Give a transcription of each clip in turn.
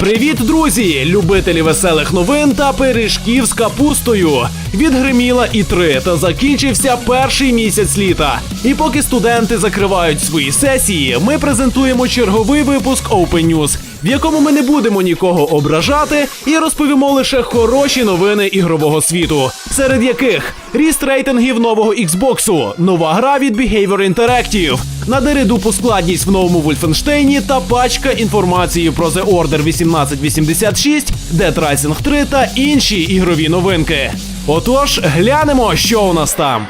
Привіт, друзі! Любителі веселих новин та пиріжків з капустою. Відгриміла і три, та закінчився перший місяць літа. І поки студенти закривають свої сесії, ми презентуємо черговий випуск Open News, в якому ми не будемо нікого ображати і розповімо лише хороші новини ігрового світу, серед яких ріст рейтингів нового Xbox, нова гра від Behavior Interactive, надери дупу складність в новому Вольфенштейні та пачка інформації про The Order 1886, Dead Rising 3 та інші ігрові новинки. Отож, глянемо, що у нас там.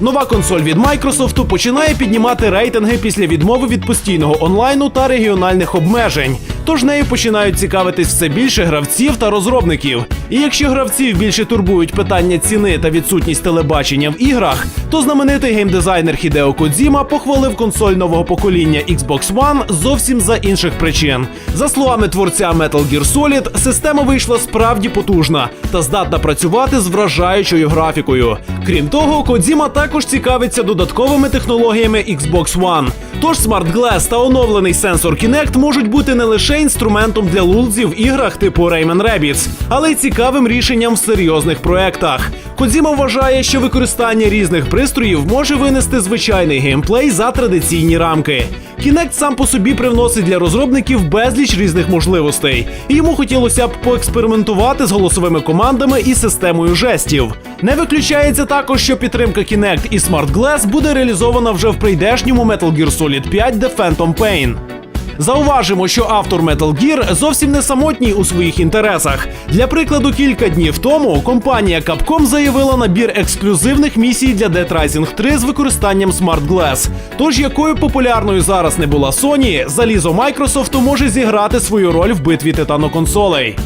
Нова консоль від Microsoft починає піднімати рейтинги після відмови від постійного онлайну та регіональних обмежень. Тож нею починають цікавитись все більше гравців та розробників. І якщо гравців більше турбують питання ціни та відсутність телебачення в іграх, то знаменитий геймдизайнер Хідео Кодзіма похвалив консоль нового покоління Xbox One зовсім за інших причин. За словами творця Metal Gear Solid, система вийшла справді потужна та здатна працювати з вражаючою графікою. Крім того, Кодзіма також цікавиться додатковими технологіями Xbox One. Тож Smart Glass та оновлений сенсор Kinect можуть бути не лише інструментом для лулзів в іграх типу Rayman Rabbids, але й цікавим рішенням в серйозних проектах. Кодзіма вважає, що використання різних пристроїв може винести звичайний геймплей за традиційні рамки. Kinect сам по собі привносить для розробників безліч різних можливостей, і йому хотілося б поекспериментувати з голосовими командами і системою жестів. Не виключається також, що підтримка Kinect і Smart Glass буде реалізована вже в прийдешньому Metal Gear Solid 5 The Phantom Pain. Зауважимо, що автор Metal Gear зовсім не самотній у своїх інтересах. Для прикладу, кілька днів тому компанія Capcom заявила набір ексклюзивних місій для Dead Rising 3 з використанням Smart Glass. Тож якою популярною зараз не була Sony, залізо Майкрософту може зіграти свою роль в битві титаноконсолей.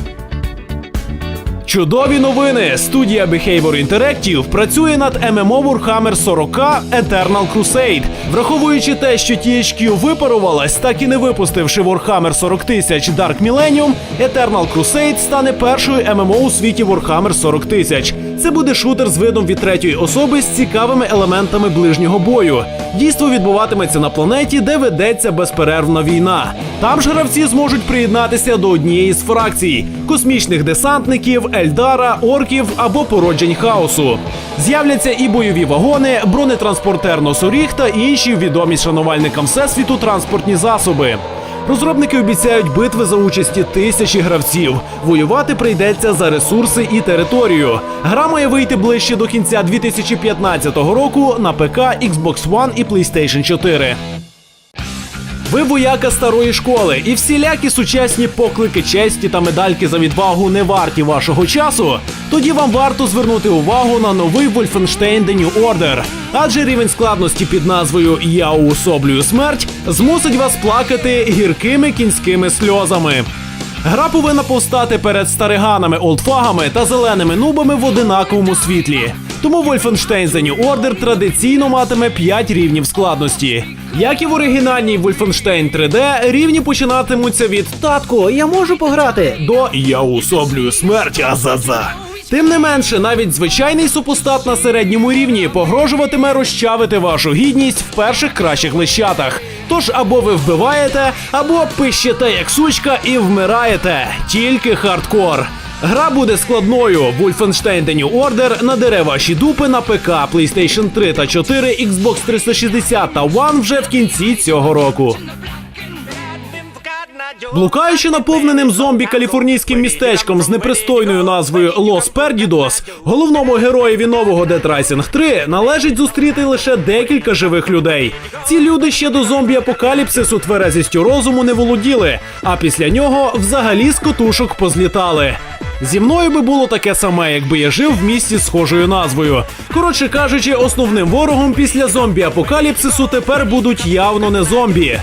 Чудові новини! Студія Behavior Interactive працює над MMO Warhammer 40 Eternal Crusade. Враховуючи те, що THQ випарувалась, так і не випустивши Warhammer 40 тисяч Dark Millennium, Eternal Crusade стане першою MMO у світі Warhammer 40 тисяч. Це буде шутер з видом від третьої особи з цікавими елементами ближнього бою. Дійство відбуватиметься на планеті, де ведеться безперервна війна. Там ж гравці зможуть приєднатися до однієї з фракцій космічних десантників, Ельдара, орків або породжень хаосу. З'являться і бойові вагони, бронетранспортер носоріг та інші відомі шанувальникам всесвіту транспортні засоби. Розробники обіцяють битви за участі тисячі гравців. Воювати прийдеться за ресурси і територію. Гра має вийти ближче до кінця 2015 року на ПК, Xbox One і PlayStation 4. Ви вояка старої школи, і всілякі сучасні поклики честі та медальки за відвагу не варті вашого часу. Тоді вам варто звернути увагу на новий Wolfenstein The New Order. Адже рівень складності під назвою Я уособлюю смерть змусить вас плакати гіркими кінськими сльозами. Гра повинна повстати перед стариганами, олдфагами та зеленими нубами в одинаковому світлі. Тому Wolfenstein The New Order традиційно матиме 5 рівнів складності. Як і в оригінальній Wolfenstein 3D, рівні починатимуться від Татку, я можу пограти? до Я усоблюю смерть Азаза. Тим не менше, навіть звичайний супостат на середньому рівні погрожуватиме розчавити вашу гідність в перших кращих лищатах. Тож або ви вбиваєте, або пищите як сучка і вмираєте. Тільки хардкор. Гра буде складною. Wolfenstein The New Order надере ваші дупи на ПК, PlayStation 3 та 4, Xbox 360 та One вже в кінці цього року. Блукаючи наповненим зомбі каліфорнійським містечком з непристойною назвою Лос Пердідос, головному героєві нового Dead Rising 3 належить зустріти лише декілька живих людей. Ці люди ще до зомбі апокаліпсису тверезістю розуму не володіли, а після нього взагалі з котушок позлітали. Зі мною би було таке саме, якби я жив в місті схожою назвою. Коротше кажучи, основним ворогом після зомбі апокаліпсису тепер будуть явно не зомбі.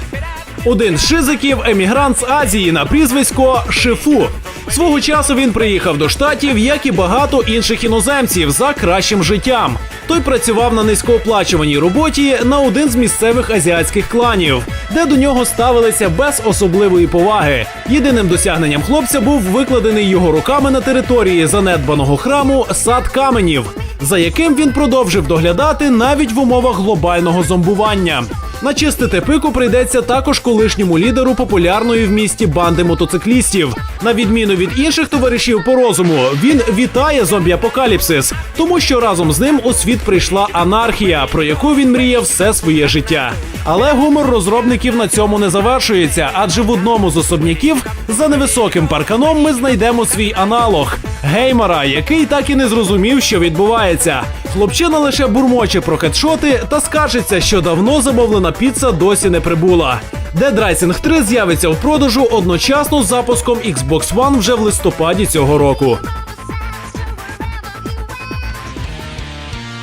Один з шизиків емігрант з Азії на прізвисько Шифу. Свого часу він приїхав до штатів, як і багато інших іноземців, за кращим життям. Той працював на низькооплачуваній роботі на один з місцевих азіатських кланів, де до нього ставилися без особливої поваги. Єдиним досягненням хлопця був викладений його руками на території занедбаного храму сад каменів, за яким він продовжив доглядати навіть в умовах глобального зомбування. Начистити пику прийдеться також колишньому лідеру популярної в місті банди мотоциклістів. На відміну від інших товаришів по розуму, він вітає зомбі-апокаліпсис, тому що разом з ним у світ прийшла анархія, про яку він мріяв все своє життя. Але гумор розробників на цьому не завершується, адже в одному з особняків за невисоким парканом ми знайдемо свій аналог геймера, який так і не зрозумів, що відбувається. Хлопчина лише бурмоче про хедшоти та скаржиться, що давно замовлена піца досі не прибула. Dead Rising 3 з'явиться в продажу одночасно з запуском Xbox One вже в листопаді цього року.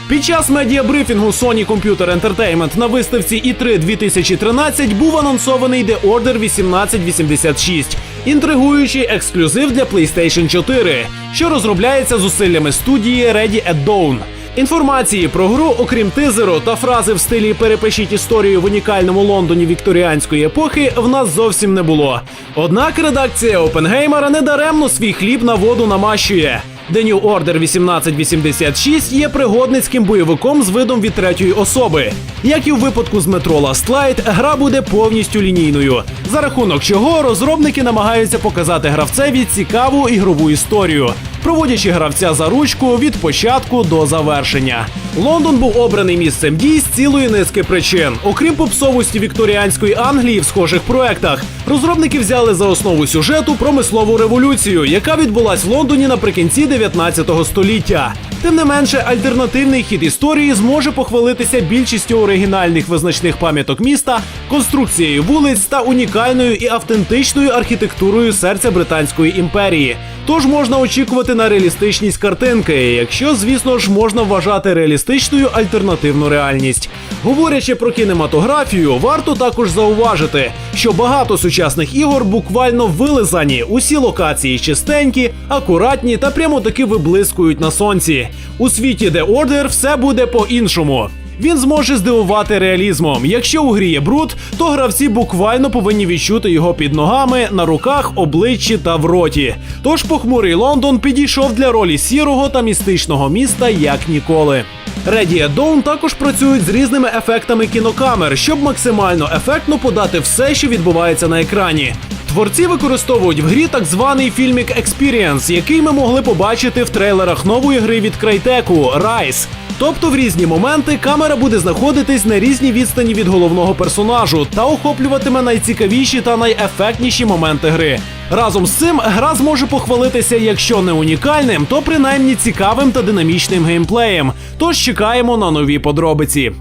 Під час медіабрифінгу Sony Computer Entertainment на виставці E3 2013 був анонсований The Order 1886, інтригуючий ексклюзив для PlayStation 4, що розробляється зусиллями студії Ready at Dawn. Інформації про гру, окрім тизеру та фрази в стилі перепишіть історію в унікальному Лондоні вікторіанської епохи, в нас зовсім не було. Однак редакція Опенгеймера недаремно свій хліб на воду намащує. The New Order 1886 є пригодницьким бойовиком з видом від третьої особи. Як і в випадку з метро Last Light, гра буде повністю лінійною, за рахунок чого розробники намагаються показати гравцеві цікаву ігрову історію, проводячи гравця за ручку від початку до завершення. Лондон був обраний місцем дій з цілої низки причин. Окрім попсовості вікторіанської Англії в схожих проектах, розробники взяли за основу сюжету промислову революцію, яка відбулась в Лондоні наприкінці 19 століття. Тим не менше, альтернативний хід історії зможе похвалитися більшістю оригінальних визначних пам'яток міста, конструкцією вулиць та унікальною і автентичною архітектурою серця Британської імперії. Тож можна очікувати на реалістичність картинки, якщо, звісно ж, можна вважати реалістичною альтернативну реальність. Говорячи про кінематографію, варто також зауважити, що багато сучасних ігор буквально вилизані. Усі локації чистенькі, акуратні та прямо таки виблискують на сонці. У світі The Order все буде по-іншому. Він зможе здивувати реалізмом. Якщо у грі є бруд, то гравці буквально повинні відчути його під ногами, на руках, обличчі та в роті. Тож похмурий Лондон підійшов для ролі сірого та містичного міста як ніколи. Ready Dawn також працюють з різними ефектами кінокамер, щоб максимально ефектно подати все, що відбувається на екрані. Творці використовують в грі так званий фільмік Experience, який ми могли побачити в трейлерах нової гри від Крайтеку Rise. Тобто в різні моменти камера буде знаходитись на різній відстані від головного персонажу та охоплюватиме найцікавіші та найефектніші моменти гри. Разом з цим гра зможе похвалитися, якщо не унікальним, то принаймні цікавим та динамічним геймплеєм. Тож чекаємо на нові подробиці.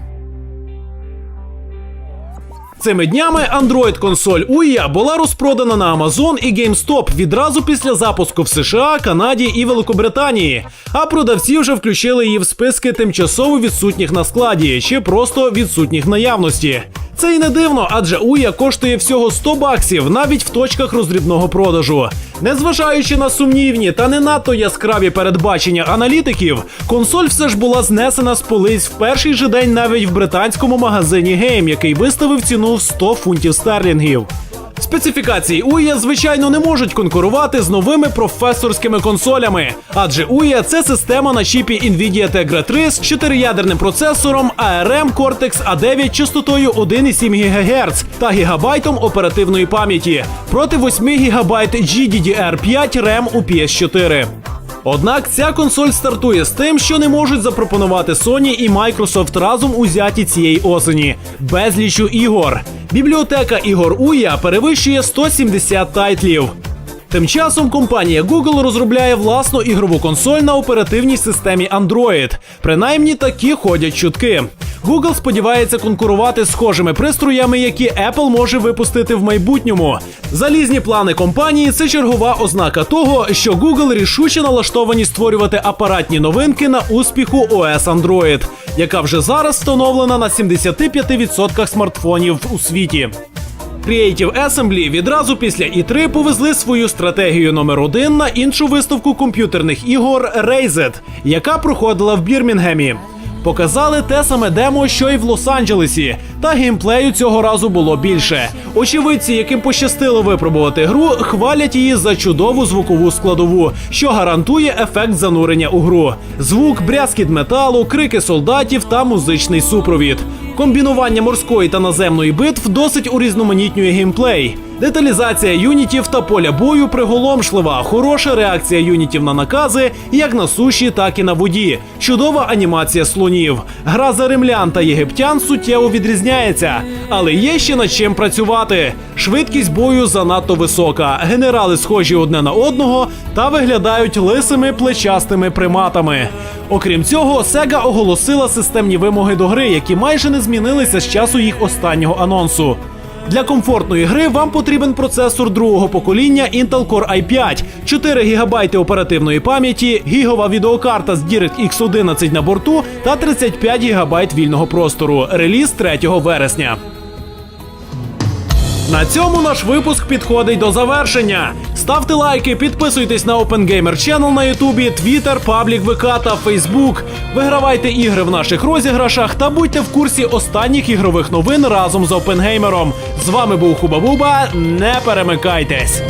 Цими днями Android консоль Ouya була розпродана на Amazon і GameStop відразу після запуску в США, Канаді і Великобританії. А продавці вже включили її в списки тимчасово відсутніх на складі чи просто відсутніх наявності. Це й не дивно, адже Уя коштує всього 100 баксів навіть в точках роздрібного продажу. Незважаючи на сумнівні та не надто яскраві передбачення аналітиків, консоль все ж була знесена з полиць в перший же день навіть в британському магазині Game, який виставив ціну в 100 фунтів стерлінгів. Специфікації UIA, звичайно, не можуть конкурувати з новими професорськими консолями, адже UIA – це система на чіпі Nvidia Tegra 3 з чотириядерним процесором ARM Cortex A9 частотою 1,7 ГГц та гігабайтом оперативної пам'яті проти 8 ГБ GDDR5 RAM у PS4. Однак ця консоль стартує з тим, що не можуть запропонувати Sony і Microsoft разом узяті цієї осені безлічу ігор. Бібліотека ігор Уя перевищує 170 тайтлів. Тим часом компанія Google розробляє власну ігрову консоль на оперативній системі Android. Принаймні такі ходять чутки. Google сподівається конкурувати з схожими пристроями, які Apple може випустити в майбутньому. Залізні плани компанії це чергова ознака того, що Google рішуче налаштовані створювати апаратні новинки на успіху OS Android, яка вже зараз встановлена на 75% смартфонів у світі. Creative Assembly відразу після E3 повезли свою стратегію номер один на іншу виставку комп'ютерних ігор Razer, яка проходила в Бірмінгемі. Показали те саме демо, що й в Лос-Анджелесі, та геймплею цього разу було більше. Очевидці, яким пощастило випробувати гру, хвалять її за чудову звукову складову, що гарантує ефект занурення у гру. Звук, брязкіт металу, крики солдатів та музичний супровід. Комбінування морської та наземної битв досить урізноманітнює геймплей. Деталізація юнітів та поля бою приголомшлива, хороша реакція юнітів на накази як на суші, так і на воді. Чудова анімація слонів. Гра за римлян та єгиптян суттєво відрізняється, але є ще над чим працювати. Швидкість бою занадто висока. Генерали схожі одне на одного та виглядають лисими плечастими приматами. Окрім цього, Sega оголосила системні вимоги до гри, які майже не змінилися з часу їх останнього анонсу. Для комфортної гри вам потрібен процесор другого покоління Intel Core i5, 4 ГБ оперативної пам'яті, гігова відеокарта з DirectX 11 на борту та 35 ГБ вільного простору. Реліз 3 вересня. На цьому наш випуск підходить до завершення. Ставте лайки, підписуйтесь на OpenGamer Channel на Ютубі, Twitter, Паблік ВК та Фейсбук. Вигравайте ігри в наших розіграшах та будьте в курсі останніх ігрових новин разом з OpenGamer. З вами був Хуба Буба. Не перемикайтесь.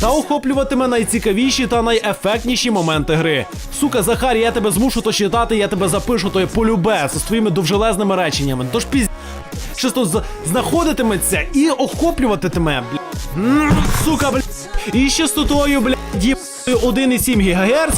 Та охоплюватиме найцікавіші та найефектніші моменти гри. Сука, Захар, я тебе змушу то читати, я тебе запишу, то я полюбе з твоїми довжелезними реченнями. Тож піз... Чисто знаходитиметься і охоплюватиме, бля. Сука, бля. І ще з тотою, бля, діб 1,7 ГГц